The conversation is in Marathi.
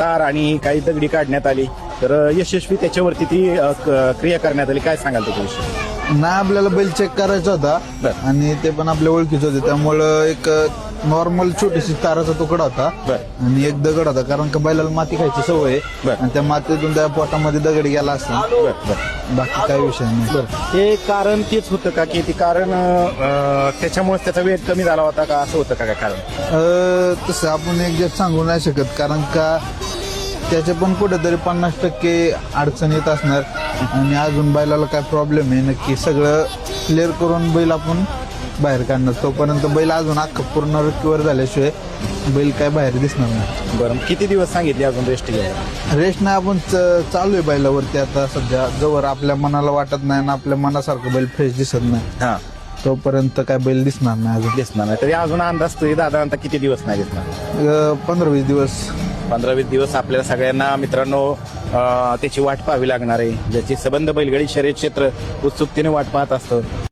तार आणि काही दगडी काढण्यात आली. तर यशस्वी त्याच्यावरती ती क- क्रिया करण्यात आली. काय सांगाल त्याच्याविषयी? ना आपल्याला बैल चेक करायचा होता बर. आणि ते पण आपल्या ओळखीचे होते त्यामुळं एक नॉर्मल छोटीशी ताराचा तुकडा होता बर. आणि एक दगड होता कारण का बैलाला माती खायची सवय आहे. बर. आणि त्या मातीतून त्या पोटामध्ये दगड गेला असता बर बर बाकी काही विषय नाही ते कारण तेच होतं का की ते कारण त्याच्यामुळे त्याचा वेट कमी झाला होता का असं होतं का काय कारण अं, तसं आपण एक सांगू नाही शकत कारण का त्याचे पण कुठेतरी पन्नास टक्के अडचण येत असणार. आणि अजून बैलाला काय प्रॉब्लेम आहे नक्की सगळं क्लिअर करून बैल आपण बाहेर काढणार. तोपर्यंत बैल अजून अख्खा पूर्ण रिकवर झाल्याशिवाय बैल काय बाहेर दिसणार नाही. बरं किती दिवस सांगितले अजून रेस्ट घ्यायला? रेस्ट नाही आपण च- चालू आहे बैलावरती आता सध्या. जवळ आपल्या मनाला वाटत नाही आणि आपल्या मनासारखं बैल फ्रेश दिसत नाही. हा. तोपर्यंत काय बैल दिसणार नाही अजून. दिसणार नाही. तरी अजून अंदाज तरी दादा किती दिवस नाही दिसणार? पंधरा वीस दिवस. पंधरा वीस दिवस आपल्याला सगळ्यांना मित्रांनो त्याची वाट पाहावी लागणार आहे. ज्याची संबंध बैलगाडी शर्यत क्षेत्र उत्सुकतेने वाट पाहत असतं.